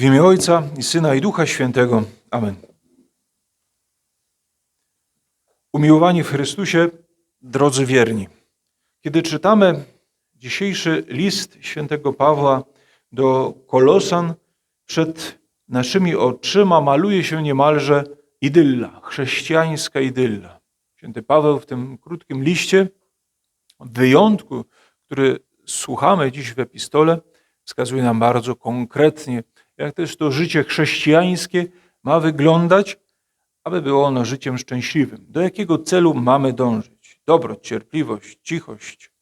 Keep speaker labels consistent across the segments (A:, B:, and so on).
A: W imię Ojca i Syna i Ducha Świętego. Amen. Umiłowani w Chrystusie, drodzy wierni, kiedy czytamy dzisiejszy list świętego Pawła do Kolosan, przed naszymi oczyma maluje się niemalże idylla, chrześcijańska idylla. Święty Paweł w tym krótkim liście, w wyjątku, który słuchamy dziś w epistole, wskazuje nam bardzo konkretnie, jak też to życie chrześcijańskie ma wyglądać, aby było ono życiem szczęśliwym. Do jakiego celu mamy dążyć? Dobroć, cierpliwość, cichość.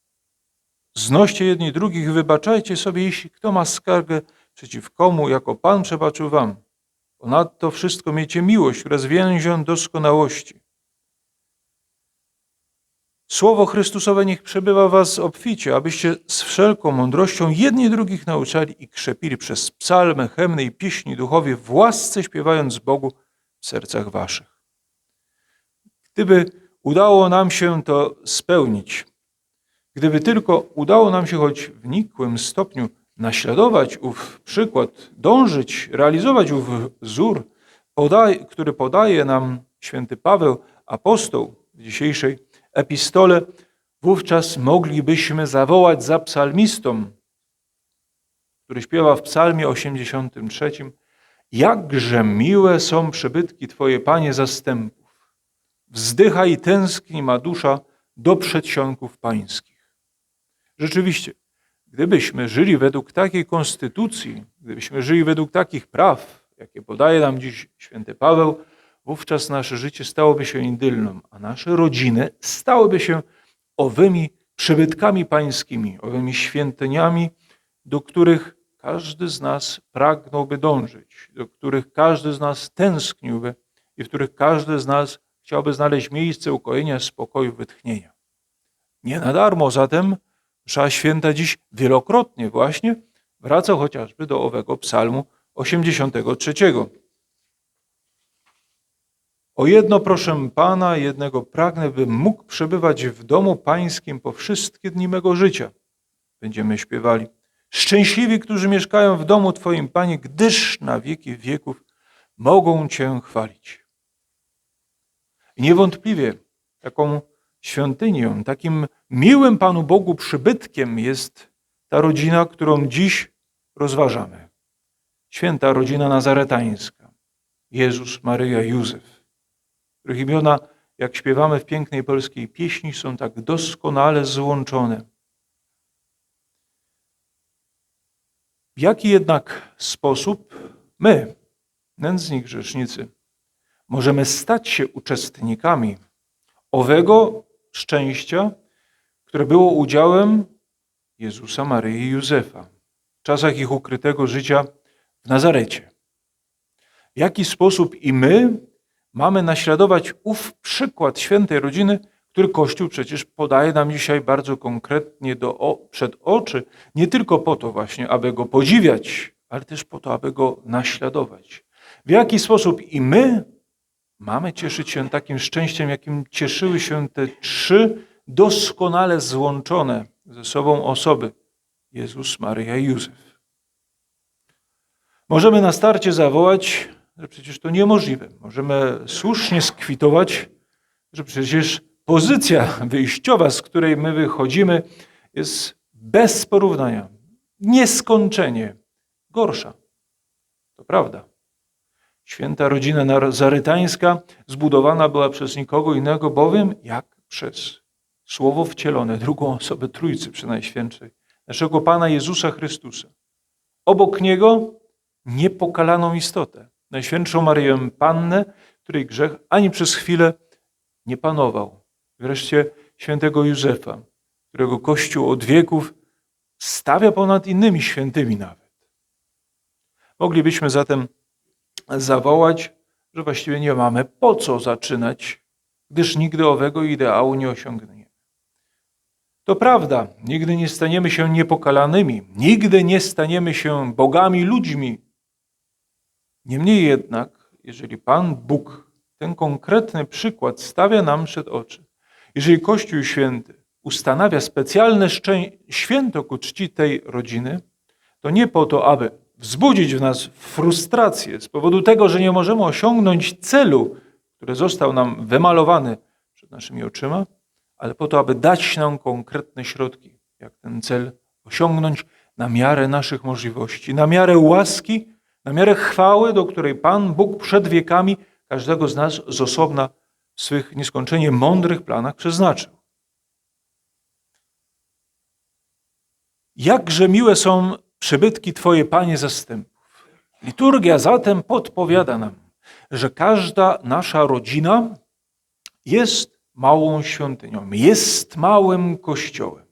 A: Znoście jedni drugich wybaczajcie sobie, jeśli kto ma skargę przeciw komu, jako Pan przebaczył wam. Ponadto wszystko miejcie miłość, jest więzią doskonałości. Słowo Chrystusowe niech przebywa w was obficie, abyście z wszelką mądrością jedni drugich nauczali i krzepili przez psalmy, hymny i pieśni duchowie w łasce śpiewając Bogu w sercach waszych. Gdyby udało nam się to spełnić, gdyby tylko udało nam się choć w nikłym stopniu naśladować ów przykład, dążyć, realizować ów wzór, który podaje nam święty Paweł, apostoł dzisiejszej epistole, wówczas moglibyśmy zawołać za psalmistą, który śpiewa w psalmie 83, Jakże miłe są przybytki Twoje, Panie zastępów. Wzdycha i tęskni ma dusza do przedsionków pańskich. Rzeczywiście, gdybyśmy żyli według takiej konstytucji, gdybyśmy żyli według takich praw, jakie podaje nam dziś święty Paweł, wówczas nasze życie stałoby się indylną, a nasze rodziny stałyby się owymi przybytkami pańskimi, owymi świątyniami, do których każdy z nas pragnąłby dążyć, do których każdy z nas tęskniłby i w których każdy z nas chciałby znaleźć miejsce ukojenia, spokoju, wytchnienia. Nie na darmo zatem msza święta dziś wielokrotnie właśnie wraca chociażby do owego psalmu 83. O jedno proszę Pana, jednego pragnę, bym mógł przebywać w domu Pańskim po wszystkie dni mego życia. Będziemy śpiewali. Szczęśliwi, którzy mieszkają w domu Twoim, Panie, gdyż na wieki wieków mogą Cię chwalić. I niewątpliwie taką świątynią, takim miłym Panu Bogu przybytkiem jest ta rodzina, którą dziś rozważamy. Święta rodzina nazaretańska. Jezus, Maryja, Józef których imiona, jak śpiewamy w pięknej polskiej pieśni, są tak doskonale złączone. W jaki jednak sposób my, nędzni grzesznicy, możemy stać się uczestnikami owego szczęścia, które było udziałem Jezusa, Maryi i Józefa w czasach ich ukrytego życia w Nazarecie? W jaki sposób i my mamy naśladować ów przykład świętej rodziny, który Kościół przecież podaje nam dzisiaj bardzo konkretnie do, o, przed oczy, nie tylko po to właśnie, aby go podziwiać, ale też po to, aby go naśladować. W jaki sposób i my mamy cieszyć się takim szczęściem, jakim cieszyły się te trzy doskonale złączone ze sobą osoby Jezus, Maryja i Józef. Możemy na starcie zawołać że przecież to niemożliwe. Możemy słusznie skwitować, że przecież pozycja wyjściowa, z której my wychodzimy, jest bez porównania, nieskończenie gorsza. To prawda. Święta rodzina nazarytańska zbudowana była przez nikogo innego, bowiem jak przez Słowo wcielone, drugą osobę Trójcy Przenajświętszej, naszego Pana Jezusa Chrystusa. Obok Niego niepokalaną istotę, Najświętszą Maryję Pannę, której grzech ani przez chwilę nie panował. Wreszcie świętego Józefa, którego Kościół od wieków stawia ponad innymi świętymi nawet. Moglibyśmy zatem zawołać, że właściwie nie mamy po co zaczynać, gdyż nigdy owego ideału nie osiągniemy. To prawda, nigdy nie staniemy się niepokalanymi, nigdy nie staniemy się bogami ludźmi, Niemniej jednak, jeżeli Pan Bóg ten konkretny przykład stawia nam przed oczy, jeżeli Kościół Święty ustanawia specjalne święto ku czci tej rodziny, to nie po to, aby wzbudzić w nas frustrację z powodu tego, że nie możemy osiągnąć celu, który został nam wymalowany przed naszymi oczyma, ale po to, aby dać nam konkretne środki, jak ten cel osiągnąć na miarę naszych możliwości, na miarę łaski, na miarę chwały, do której Pan Bóg przed wiekami każdego z nas z osobna w swych nieskończenie mądrych planach przeznaczył. Jakże miłe są przybytki Twoje, Panie zastępów. Liturgia zatem podpowiada nam, że każda nasza rodzina jest małą świątynią, jest małym kościołem.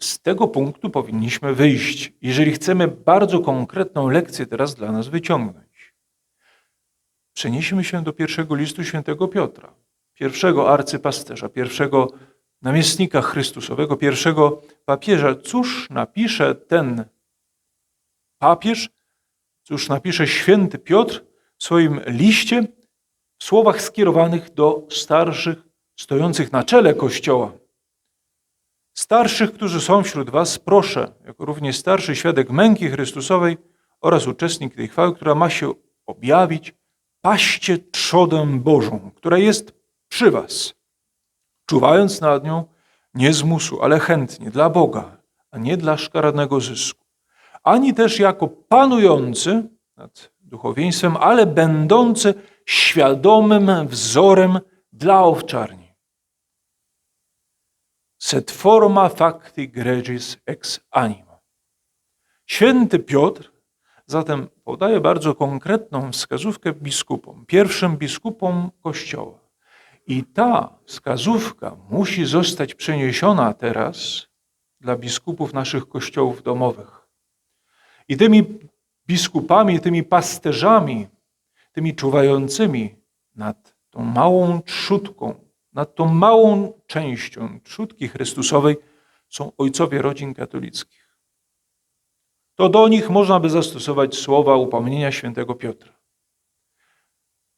A: Z tego punktu powinniśmy wyjść, jeżeli chcemy bardzo konkretną lekcję teraz dla nas wyciągnąć. Przenieśmy się do pierwszego listu świętego Piotra, pierwszego arcypasterza, pierwszego namiestnika Chrystusowego, pierwszego papieża. Cóż napisze ten papież, cóż napisze święty Piotr w swoim liście, w słowach skierowanych do starszych, stojących na czele Kościoła. Starszych, którzy są wśród was, proszę, jako również starszy świadek męki Chrystusowej oraz uczestnik tej chwały, która ma się objawić, paście trzodę Bożą, która jest przy was, czuwając nad nią nie z musu, ale chętnie, dla Boga, a nie dla szkaradnego zysku. Ani też jako panujący nad duchowieństwem, ale będący świadomym wzorem dla owczarni. Set forma facti gregis ex animo. Święty Piotr zatem podaje bardzo konkretną wskazówkę biskupom, pierwszym biskupom Kościoła. I ta wskazówka musi zostać przeniesiona teraz dla biskupów naszych kościołów domowych. I tymi biskupami, tymi pasterzami, tymi czuwającymi nad tą małą trzutką, nad tą małą częścią trzutki Chrystusowej są ojcowie rodzin katolickich. To do nich można by zastosować słowa upomnienia świętego Piotra.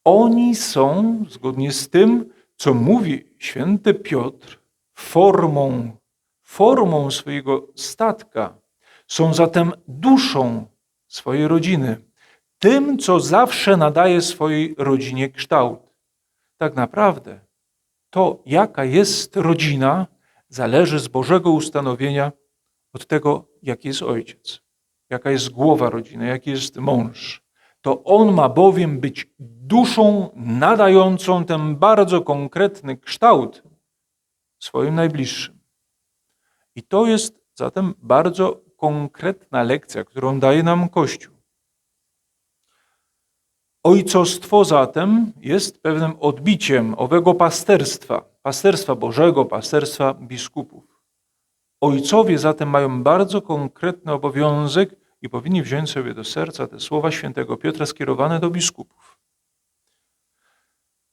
A: Oni są, zgodnie z tym, co mówi święty Piotr, formą, formą swojego statka. Są zatem duszą swojej rodziny, tym, co zawsze nadaje swojej rodzinie kształt. Tak naprawdę to, jaka jest rodzina, zależy z Bożego ustanowienia od tego, jaki jest ojciec, jaka jest głowa rodziny, jaki jest mąż. To on ma bowiem być duszą nadającą ten bardzo konkretny kształt swoim najbliższym. I to jest zatem bardzo konkretna lekcja, którą daje nam Kościół. Ojcostwo zatem jest pewnym odbiciem owego pasterstwa, pasterstwa Bożego, pasterstwa biskupów. Ojcowie zatem mają bardzo konkretny obowiązek i powinni wziąć sobie do serca te słowa świętego Piotra skierowane do biskupów.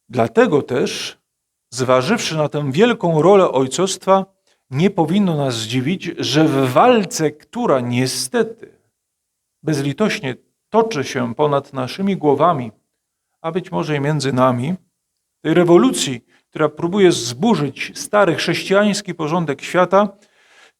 A: Dlatego też, zważywszy na tę wielką rolę ojcostwa, nie powinno nas zdziwić, że w walce, która niestety bezlitośnie toczy się ponad naszymi głowami, a być może i między nami, tej rewolucji, która próbuje zburzyć stary chrześcijański porządek świata,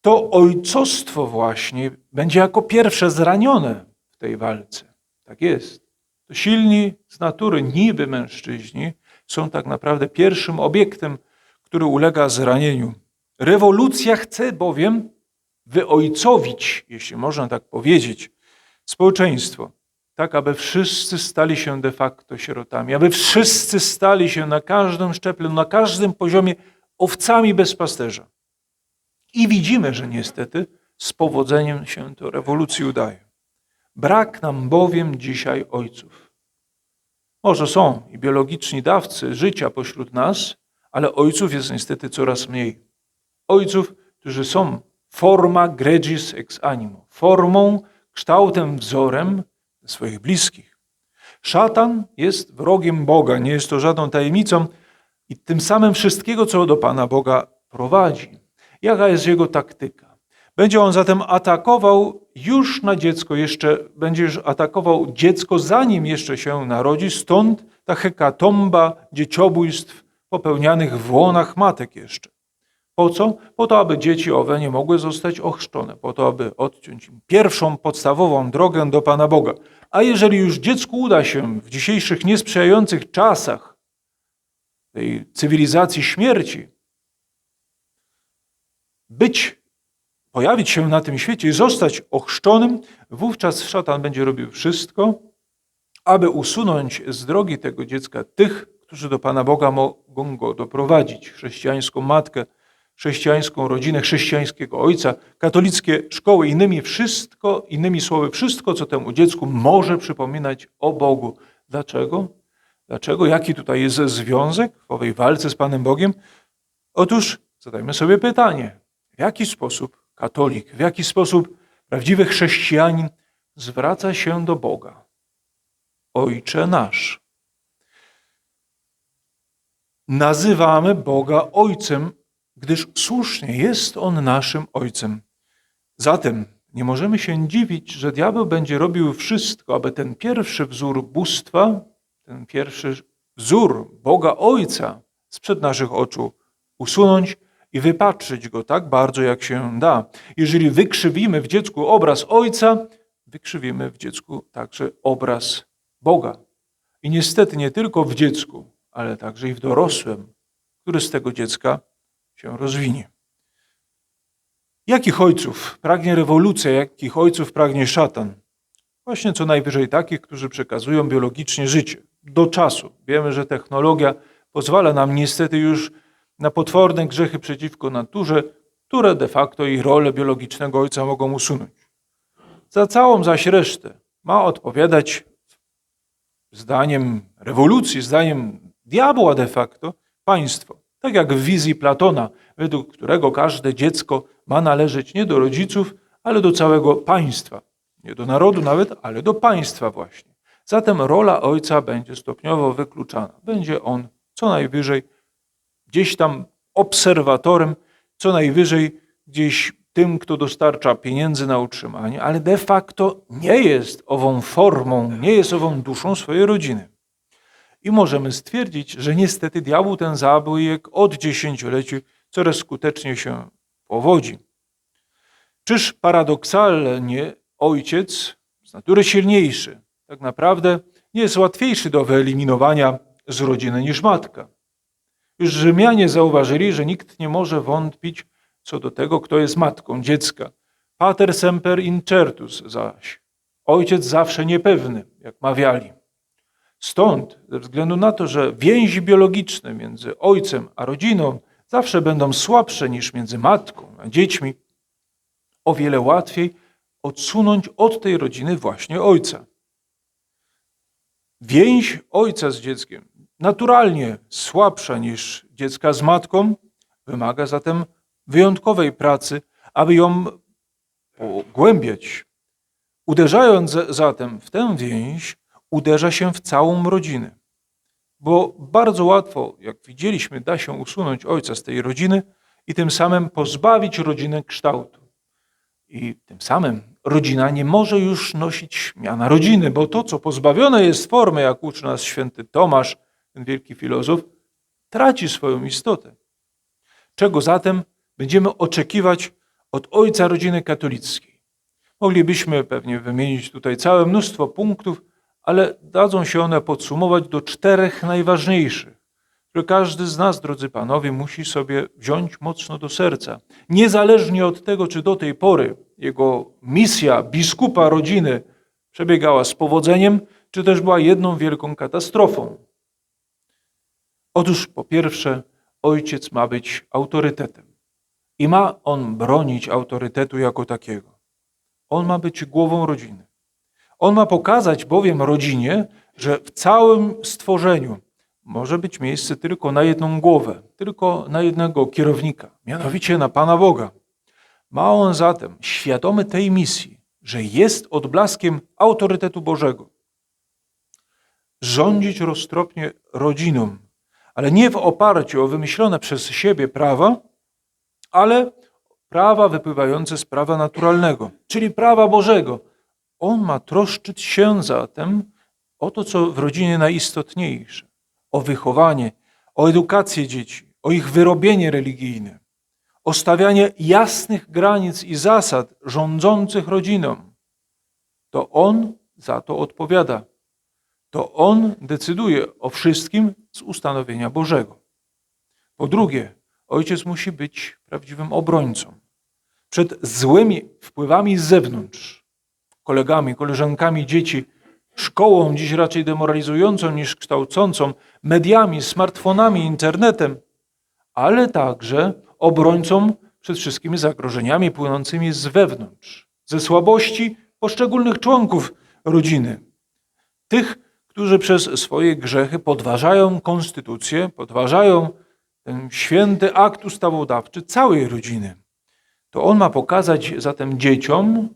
A: to ojcostwo właśnie będzie jako pierwsze zranione w tej walce. Tak jest. To silni z natury, niby mężczyźni, są tak naprawdę pierwszym obiektem, który ulega zranieniu. Rewolucja chce bowiem wyojcowić, jeśli można tak powiedzieć, społeczeństwo, tak aby wszyscy stali się de facto sierotami, aby wszyscy stali się na każdym szczeblu, na każdym poziomie owcami bez pasterza. I widzimy, że niestety z powodzeniem się to rewolucji udaje. Brak nam bowiem dzisiaj ojców. Może są i biologiczni dawcy życia pośród nas, ale ojców jest niestety coraz mniej. Ojców, którzy są forma gregis ex animo, formą, kształtem, wzorem swoich bliskich. Szatan jest wrogiem Boga, nie jest to żadną tajemnicą i tym samym wszystkiego, co do Pana Boga prowadzi. Jaka jest jego taktyka? Będzie on zatem atakował już na dziecko, jeszcze będzie już atakował dziecko, zanim jeszcze się narodzi, stąd ta hekatomba dzieciobójstw popełnianych w łonach matek jeszcze. Po co? Po to, aby dzieci owe nie mogły zostać ochrzczone, po to, aby odciąć im pierwszą podstawową drogę do Pana Boga. A jeżeli już dziecku uda się w dzisiejszych niesprzyjających czasach tej cywilizacji śmierci być, pojawić się na tym świecie i zostać ochrzczonym, wówczas szatan będzie robił wszystko, aby usunąć z drogi tego dziecka tych, którzy do Pana Boga mogą go doprowadzić. Chrześcijańską matkę, chrześcijańską rodzinę, chrześcijańskiego ojca, katolickie szkoły, innymi wszystko, innymi słowy, wszystko, co temu dziecku może przypominać o Bogu. Dlaczego? Dlaczego? Jaki tutaj jest związek w owej walce z Panem Bogiem? Otóż zadajmy sobie pytanie, w jaki sposób katolik, w jaki sposób prawdziwy chrześcijanin zwraca się do Boga? Ojcze nasz. Nazywamy Boga Ojcem, gdyż słusznie jest On naszym Ojcem. Zatem nie możemy się dziwić, że diabeł będzie robił wszystko, aby ten pierwszy wzór bóstwa, ten pierwszy wzór Boga Ojca sprzed naszych oczu usunąć i wypatrzyć go tak bardzo, jak się da. Jeżeli wykrzywimy w dziecku obraz Ojca, wykrzywimy w dziecku także obraz Boga. I niestety nie tylko w dziecku, ale także i w dorosłym, który z tego dziecka się rozwinie. Jakich ojców pragnie rewolucja, jakich ojców pragnie szatan? Właśnie co najwyżej takich, którzy przekazują biologicznie życie do czasu. Wiemy, że technologia pozwala nam niestety już na potworne grzechy przeciwko naturze, które de facto i rolę biologicznego ojca mogą usunąć. Za całą zaś resztę ma odpowiadać zdaniem rewolucji, zdaniem diabła de facto, państwo. Tak jak w wizji Platona, według którego każde dziecko ma należeć nie do rodziców, ale do całego państwa. Nie do narodu nawet, ale do państwa właśnie. Zatem rola ojca będzie stopniowo wykluczana. Będzie on co najwyżej gdzieś tam obserwatorem, co najwyżej gdzieś tym, kto dostarcza pieniędzy na utrzymanie, ale de facto nie jest ową formą, nie jest ową duszą swojej rodziny. I możemy stwierdzić, że niestety diabeł ten zabójek od dziesięcioleci coraz skuteczniej się powodzi. Czyż paradoksalnie ojciec z natury silniejszy tak naprawdę nie jest łatwiejszy do wyeliminowania z rodziny niż matka? Już Rzymianie zauważyli, że nikt nie może wątpić co do tego, kto jest matką dziecka. Pater semper incertus zaś. Ojciec zawsze niepewny, jak mawiali. Stąd, ze względu na to, że więzi biologiczne między ojcem a rodziną zawsze będą słabsze niż między matką a dziećmi, o wiele łatwiej odsunąć od tej rodziny właśnie ojca. Więź ojca z dzieckiem, naturalnie słabsza niż dziecka z matką, wymaga zatem wyjątkowej pracy, aby ją pogłębiać. Uderzając zatem w tę więź, uderza się w całą rodzinę. Bo bardzo łatwo, jak widzieliśmy, da się usunąć ojca z tej rodziny i tym samym pozbawić rodzinę kształtu. I tym samym rodzina nie może już nosić miana rodziny, bo to, co pozbawione jest formy, jak uczy nas święty Tomasz, ten wielki filozof, traci swoją istotę. Czego zatem będziemy oczekiwać od ojca rodziny katolickiej? Moglibyśmy pewnie wymienić tutaj całe mnóstwo punktów, ale dadzą się one podsumować do czterech najważniejszych, które każdy z nas, drodzy panowie, musi sobie wziąć mocno do serca. Niezależnie od tego, czy do tej pory jego misja biskupa rodziny przebiegała z powodzeniem, czy też była jedną wielką katastrofą. Otóż po pierwsze, ojciec ma być autorytetem i ma on bronić autorytetu jako takiego. On ma być głową rodziny. On ma pokazać bowiem rodzinie, że w całym stworzeniu może być miejsce tylko na jedną głowę, tylko na jednego kierownika, mianowicie na Pana Boga. Ma on zatem, świadomy tej misji, że jest odblaskiem autorytetu Bożego, rządzić roztropnie rodziną, ale nie w oparciu o wymyślone przez siebie prawa, ale prawa wypływające z prawa naturalnego, czyli prawa Bożego, on ma troszczyć się zatem o to, co w rodzinie najistotniejsze, o wychowanie, o edukację dzieci, o ich wyrobienie religijne, o stawianie jasnych granic i zasad rządzących rodziną, to on za to odpowiada. To on decyduje o wszystkim z ustanowienia Bożego. Po drugie, ojciec musi być prawdziwym obrońcą przed złymi wpływami z zewnątrz, kolegami, koleżankami dzieci, szkołą dziś raczej demoralizującą niż kształcącą, mediami, smartfonami, internetem, ale także obrońcą przed wszystkimi zagrożeniami płynącymi z wewnątrz, ze słabości poszczególnych członków rodziny. Tych, którzy przez swoje grzechy podważają konstytucję, podważają ten święty akt ustawodawczy całej rodziny. To on ma pokazać zatem dzieciom,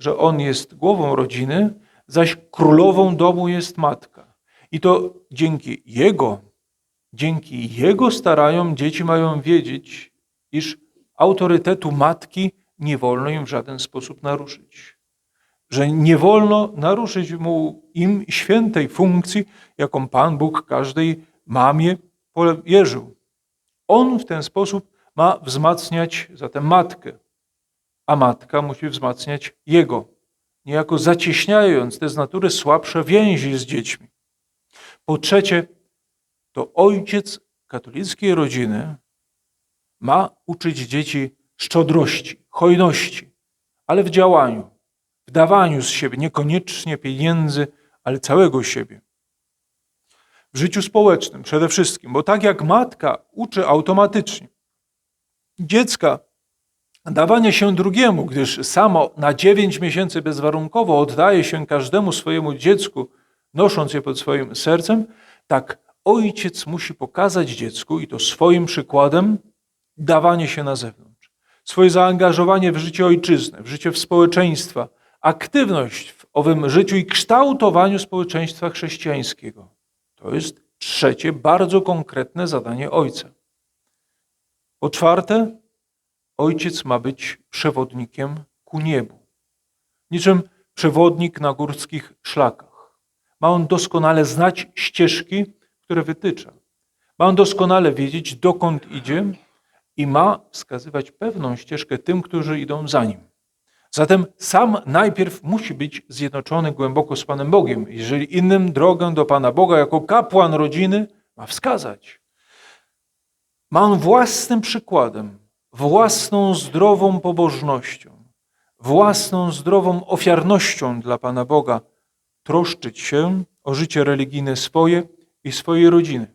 A: że on jest głową rodziny, zaś królową domu jest matka. I to dzięki jego, dzięki jego staraniom dzieci mają wiedzieć, iż autorytetu matki nie wolno im w żaden sposób naruszyć. Że nie wolno naruszyć mu im świętej funkcji, jaką Pan Bóg każdej mamie powierzył. On w ten sposób ma wzmacniać zatem matkę, a matka musi wzmacniać jego, niejako zacieśniając te z natury słabsze więzi z dziećmi. Po trzecie, to ojciec katolickiej rodziny ma uczyć dzieci szczodrości, hojności, ale w działaniu, w dawaniu z siebie, niekoniecznie pieniędzy, ale całego siebie. W życiu społecznym przede wszystkim, bo tak jak matka uczy automatycznie dziecka dawanie się drugiemu, gdyż samo na dziewięć miesięcy bezwarunkowo oddaje się każdemu swojemu dziecku, nosząc je pod swoim sercem, tak ojciec musi pokazać dziecku, i to swoim przykładem, dawanie się na zewnątrz. Swoje zaangażowanie w życie ojczyzny, w życie społeczeństwa, aktywność w owym życiu i kształtowaniu społeczeństwa chrześcijańskiego. To jest trzecie, bardzo konkretne zadanie ojca. Po czwarte, ojciec ma być przewodnikiem ku niebu. Niczym przewodnik na górskich szlakach. Ma on doskonale znać ścieżki, które wytycza. Ma on doskonale wiedzieć, dokąd idzie i ma wskazywać pewną ścieżkę tym, którzy idą za nim. Zatem sam najpierw musi być zjednoczony głęboko z Panem Bogiem, jeżeli innym drogę do Pana Boga jako kapłan rodziny ma wskazać. Ma on własnym przykładem, własną zdrową pobożnością, własną zdrową ofiarnością dla Pana Boga troszczyć się o życie religijne swoje i swojej rodziny.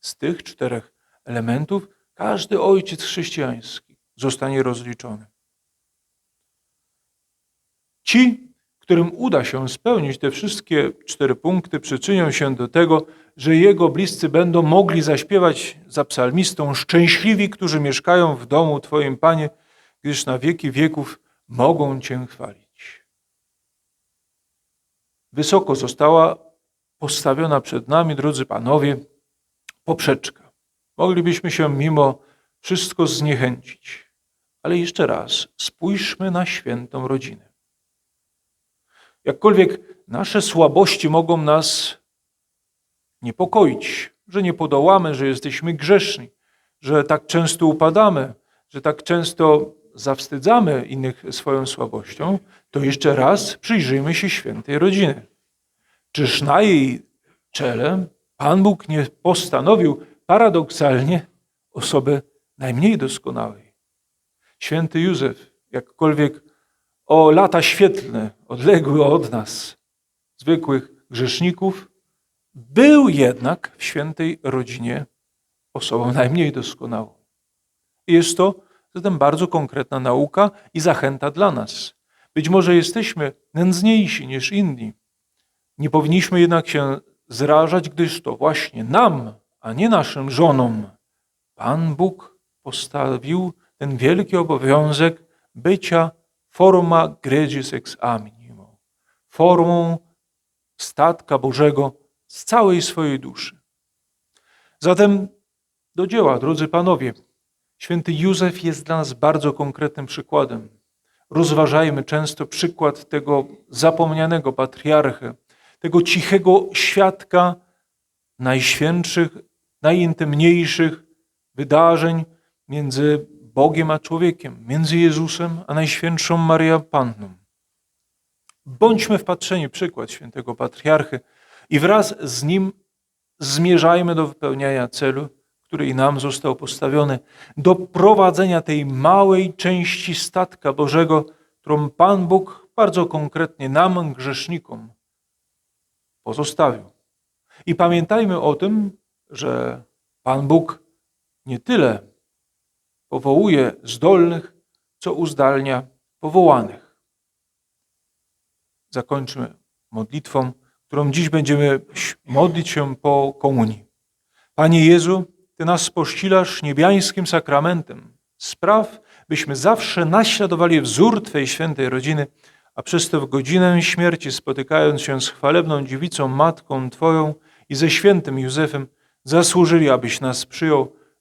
A: Z tych czterech elementów każdy ojciec chrześcijański zostanie rozliczony. Ci, którym uda się spełnić te wszystkie cztery punkty, przyczynią się do tego, że jego bliscy będą mogli zaśpiewać za psalmistą szczęśliwi, którzy mieszkają w domu Twoim, Panie, gdyż na wieki wieków mogą Cię chwalić. Wysoko została postawiona przed nami, drodzy panowie, poprzeczka. Moglibyśmy się mimo wszystko zniechęcić. Ale jeszcze raz, spójrzmy na świętą rodzinę. Jakkolwiek nasze słabości mogą nas niepokoić, że nie podołamy, że jesteśmy grzeszni, że tak często upadamy, że tak często zawstydzamy innych swoją słabością, to jeszcze raz przyjrzyjmy się świętej rodziny. Czyż na jej czele Pan Bóg nie postanowił paradoksalnie osoby najmniej doskonałej? Święty Józef, jakkolwiek o lata świetlne, odległy od nas, zwykłych grzeszników, był jednak w świętej rodzinie osobą najmniej doskonałą. Jest to zatem bardzo konkretna nauka i zachęta dla nas. Być może jesteśmy nędzniejsi niż inni. Nie powinniśmy jednak się zrażać, gdyż to właśnie nam, a nie naszym żonom, Pan Bóg postawił ten wielki obowiązek bycia forma gregis ex aminimo, formą statka Bożego z całej swojej duszy. Zatem do dzieła, drodzy panowie. Święty Józef jest dla nas bardzo konkretnym przykładem. Rozważajmy często przykład tego zapomnianego patriarchy, tego cichego świadka najświętszych, najintymniejszych wydarzeń między Bogiem a człowiekiem, między Jezusem a Najświętszą Maryją Panną. Bądźmy wpatrzeni w przykład świętego patriarchy i wraz z nim zmierzajmy do wypełniania celu, który i nam został postawiony, do prowadzenia tej małej części statka Bożego, którą Pan Bóg bardzo konkretnie nam, grzesznikom, pozostawił. I pamiętajmy o tym, że Pan Bóg nie tyle powołuje zdolnych, co uzdalnia powołanych. Zakończmy modlitwą, którą dziś będziemy modlić się po komunii. Panie Jezu, Ty nas pościlasz niebiańskim sakramentem. Spraw, byśmy zawsze naśladowali wzór Twej świętej rodziny, a przez to w godzinę śmierci spotykając się z chwalebną dziewicą, matką Twoją i ze świętym Józefem, zasłużyli, abyś nas przyjął